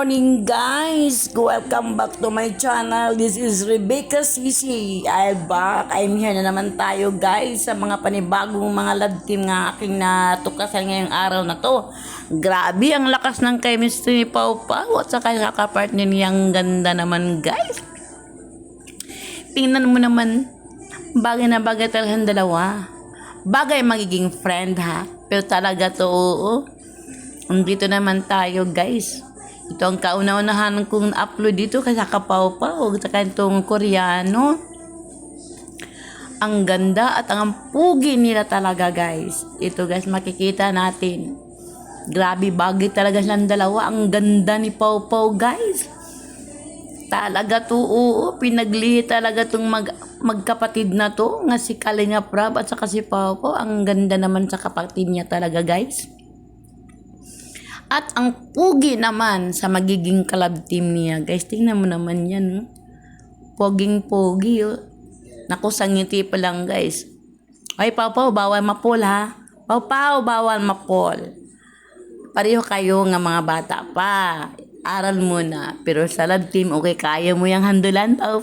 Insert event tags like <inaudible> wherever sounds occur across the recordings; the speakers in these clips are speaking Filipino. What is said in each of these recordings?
morning guys! Welcome back to my channel. This is Rebecca Sisi. I'm back. I'm here na naman tayo guys sa mga panibagong mga love team nga aking natukasan ngayong araw na to. Grabe ang lakas ng chemistry ni Pau Pau at saka yung kakapartner niyang ganda naman guys. Tingnan mo naman, bagay na bagay talaga ang dalawa. Bagay magiging friend ha. Pero talaga to oo. Andito naman tayo guys. Ito ang kauna-unahan kong upload dito kasi kapaw-paw. Saka itong koreano. Ang ganda at ang pugi nila talaga guys. Ito guys makikita natin. Grabe bagay talaga silang dalawa. Ang ganda ni Pau guys. Talaga to oo. Pinaglihi talaga tong mag, magkapatid na to. Nga si Kalinga Prab at saka si Pau. Ang ganda naman sa kapatid niya talaga guys. At ang pugi naman sa magiging club team niya. Guys, tingnan mo naman yan. oh. Poging pogi. Oh. Naku, sangiti pa lang guys. Ay, Pau, bawal mapol ha. Pau, bawal mapol. Pareho kayo nga mga bata pa. Aral mo na. Pero sa love team, okay, kaya mo yung handulan, Pau.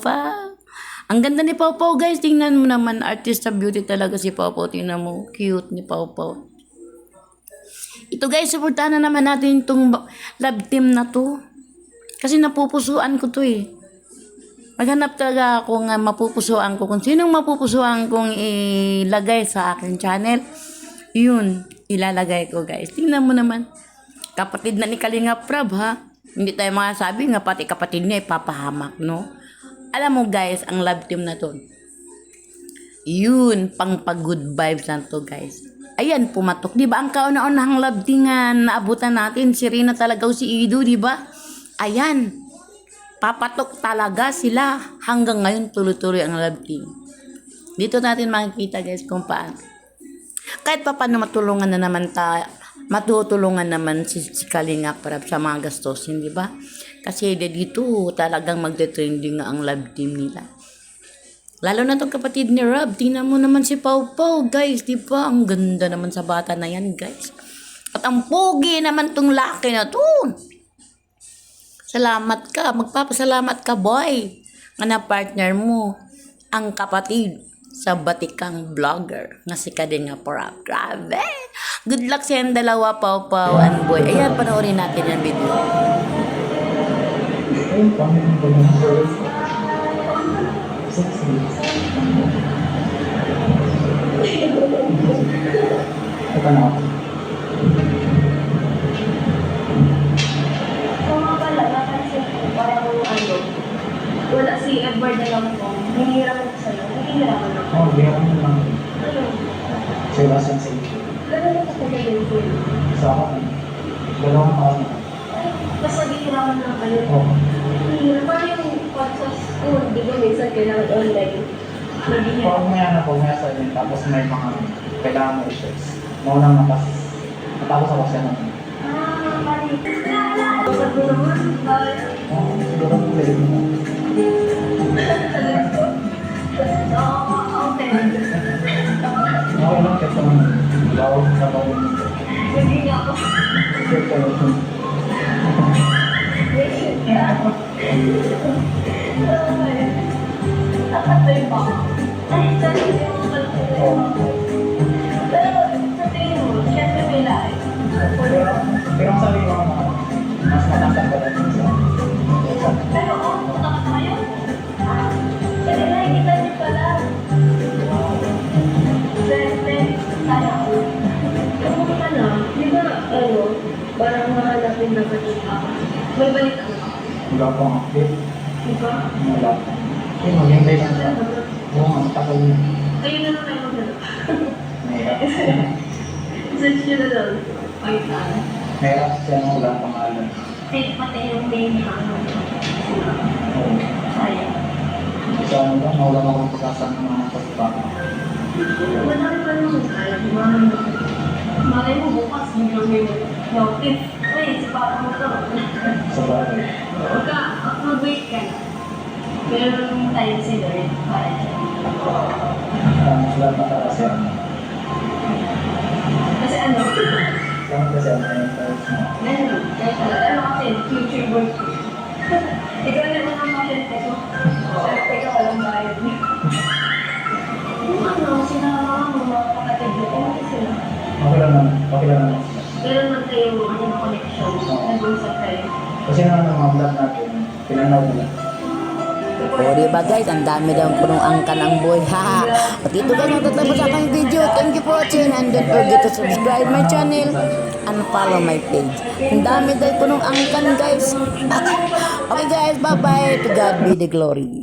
Ang ganda ni Pau, guys. Tingnan mo naman. Artist sa beauty talaga si Pau. Tingnan mo. Cute ni Pau. Ito guys, supportahan na naman natin itong love team na to. Kasi napupusuan ko to eh. Maghanap talaga ako nga mapupusuan ko kung sinong mapupusuan kong ilagay sa aking channel. Yun, ilalagay ko guys. Tingnan mo naman. Kapatid na ni Kalinga Prab ha. Hindi tayo masasabi nga pati kapatid niya ipapahamak, no? Alam mo guys, ang love team na to. Yun, pang pag-good vibes na to guys. Ayan, pumatok. Di ba ang kauna-unahang nga naabutan natin, si Rina talaga o si Ido, di ba? Ayan, papatok talaga sila. Hanggang ngayon, tuloy-tuloy ang team. Dito natin makikita guys kung paano. Kahit pa paano matulungan na naman tayo, matutulungan naman si, si Kalinga Prab sa mga gastusin, di ba? Kasi dito talagang magte-trending ang love team nila. Lalo na tong kapatid ni Rob. Tingnan mo naman si Pau Pau, guys. Di ba? Ang ganda naman sa bata na yan, guys. At ang pogi naman tong laki na to. Salamat ka. Magpapasalamat ka, boy. Nga na partner mo. Ang kapatid sa batikang vlogger na si Kadinga Porap. Grabe! Good luck sa yung dalawa, Pau Pau and Boy. Ayan, panoorin natin yung video. Ito na ako. Ano, wala si Edward na lang po. Hinihiram ko sa'yo. Hinihiram ko. Oh, di ako na lang. Ayun. Sa iba sa sa iyo. Ganun katagal ko. Sa akin, dalawang taon na. Tapos naghihiraman lang kayo. Oo. Hinihiram. Parang yung pag sa school, di ba minsan kailangan online. Naghihiraman. Pag may anak ko, may assignment, tapos may mga kailangan mo issues. Maunang nakas. Natapos ako siya naman. Ah, pari. Sabi ko naman, bakit? Oo, siguro kung pwede mo. Okay. Lang, kasi naman. Bawal sa bawal. Hindi nga ako. Check pero ang sabi ko naman, mas matangkad ka lang sa Pero oh, punta ka tayo. Ah, Kasi nakikita niyo pala. Siyempre, sayang. Yung ano, di ba, ano, parang mahanapin na ba yung ako? May balik ka. Wala pong update. Di ba? Wala. Yun, maghintay lang Oo, ang tagal na. Ayun na lang tayo magdala. Mahirap. <laughs> Search nyo na lang. Wait lang. Mahirap siya nung wala pangalan. Take pati yung name ano. Oo. Sayang. Sa ano ba, nawala ako ng pagkasan ng mga pagpapa. Madami pa naman kaya. Malay mo. Bukas. Biglang may notice. Ay, si Papa mo to. Sa bagay. Huwag ka. Mag-wait ka na. Pero tayo si Lord. Para dyan. Ang sila na kasi ano. Salamat kasi ako may encourage mo. Kahit ano kasi, future board ko. Ikaw na ang makente ko. Ikaw walang bayad niya. Yung ano, sinama mo mga kapatid mo, okay sila. Naman. Okay lang naman. Meron man kayo ano, connection. Nag-usap kayo. Kasi naman ang mga vlog natin, pinanaw nila. O diba guys, ang dami daw punong angkan ang boy. <laughs> Haha. At dito guys, natatapos sa aking video. Thank you for watching and don't forget to subscribe my channel and follow my page. Ang dami daw punong angkan guys. <laughs> okay guys, bye bye. To God be the glory.